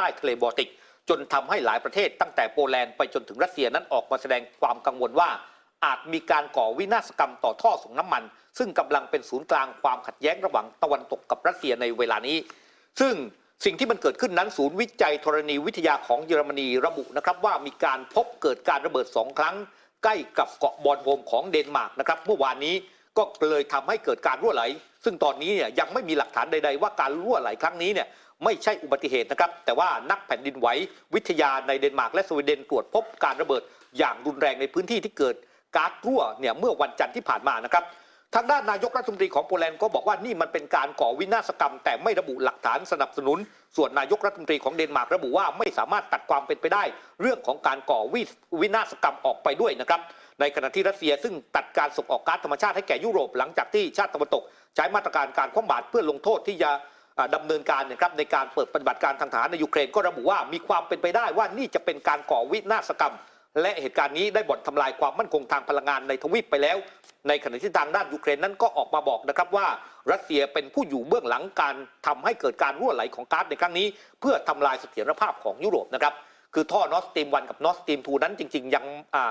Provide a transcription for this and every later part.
ต้ทะเลบอลติก จนทำให้หลายประเทศตั้งแต่โปแลนด์ไปจนถึงรัสเซียนั้นออกมาแสดงความกังวลว่า อาจมีการก่อวินาศกรรมต่อท่อส่งน้ำมัน ซึ่งกำลังเป็นศูนย์กลางความขัดแย้งระหว่างตะวันตกกับรัสเซียในเวลานี้ ซึ่งสิ่งที่มันเกิดขึ้นนั้นศูนย์วิจัยธรณีวิทยาของเยอรมนีระบุนะครับว่ามีการพบเกิดการระเบิดสองครั้ง ใกล้กับเกาะบอลโฮมของเดนมาร์กนะครับเมื่อวานนี้ก็เลยทำให้เกิดการรั่วไหล ซึ่งตอนนี้เนี่ยยังไม่มีหลักฐานใด ๆ ว่าการรั่วไหลครั้งนี้เนี่ย ไม่ใช่อุบัติเหตุนะครับ แต่ว่านักแผ่นดินไหววิทยาในเดนมาร์กและสวีเดนตรวจพบการระเบิดอย่างรุนแรงในพื้นที่ที่เกิดก๊าซรั่วเนี่ยเมื่อวันจันทร์ที่ผ่านมานะครับทางด้านนายกรัฐมนตรีของโปแลนด์ก็บอกว่านี่มันเป็นการก่อวินาศกรรม แต่ไม่ระบุหลักฐานสนับสนุน ส่วนนายกรัฐมนตรีของเดนมาร์กระบุว่าไม่สามารถตัดความเป็นไปได้ เรื่องของการก่อวิวินาศกรรมออกไปด้วยนะครับในขณะที่รัสเซียซึ่งตัดการส่งออกก๊าซธรรมชาติให้แก่ยุโรปหลังจากที่ชาติตะวันตก ใช้มาตรการการคว่ำบาตรเพื่อลงโทษที่จะ อ่าดำเนินการนะครับในการเปิดปฏิบัติการทางทหารในยูเครนก็ระบุว่ามีความเป็นไปได้ว่านี่จะเป็นการก่อวินาศกรรม และเหตุการณ์นี้ได้บ่อนทำลายความมั่นคงทางพลังงานในทวีปไปแล้ว ในขณะที่ทางด้านยูเครนนั้นก็ออกมาบอกนะครับว่า รัสเซียเป็นผู้อยู่เบื้องหลังการทำให้เกิดการรั่วไหลของก๊าซในครั้งนี้ เพื่อทำลายเสถียรภาพของยุโรปนะครับคือท่อนอสตีมวันกับนอสตีมทูนั้นจริงๆยัง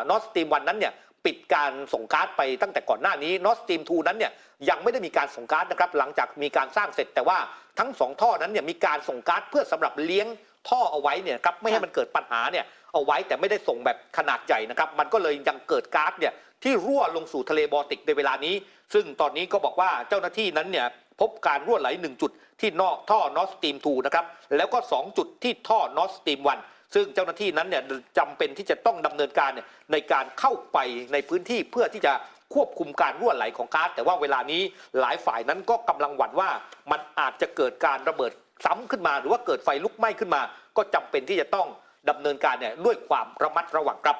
นอสตีมวันนั้นเนี่ย ปิดการส่งก๊าซไปตั้งแต่ก่อนหน้านี้นอสต e ีมทูนั้นเนี่ยยังไม่ได้มีการส่งก๊าซนะครับหลังจากมีการสร้างเสร็จแต่ว่าทั้งสองท่อนั้นเนี่ยมีการส่งก๊าซเพื่อสำหรับเลี้ยงท่อเอาไว้เนี่ยครับไม่ให้มันเกิดปัญหาเนี่ยเอาไว้แต่ไม่ได้ส่งแบบขนาดใหญ่นะครับมันก็เลยยังเกิดก๊าซเนี่ยที่รั่วลงสู่ทะเลบอลติกในเวลานี้ ซึ่งตอนนี้ก็บอกว่าเจ้าหน้าที่นั้นเนี่ยพบการรั่วไหลหนึ่งจุดที่นอกท่อนอสต e ีมทูนะครับแล้วก็สองจุดที่ท่อนอสตีมวัน ซึ่งเจ้าหน้าที่นั้นเนี่ยจำเป็นที่จะต้องดำเนินการนในการเข้าไปในพื้นที่เพื่อที่จะควบคุมการรั่วไหลของก๊าซแต่ว่าเวลานี้หลายฝ่ายนั้นก็กำลังหวั่นว่ามันอาจจะเกิดการระเบิดซ้ำขึ้นมา หรือว่าเกิดไฟลุกไหม้ขึ้นมา ก็จำเป็นที่จะต้องดำเนินการเนี่ยด้วยความระมัดระวังครับ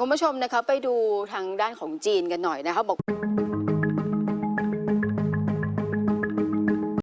คุณผู้ชมนะคะไปดูทางด้านของจีนกันหน่อยนะคะบอก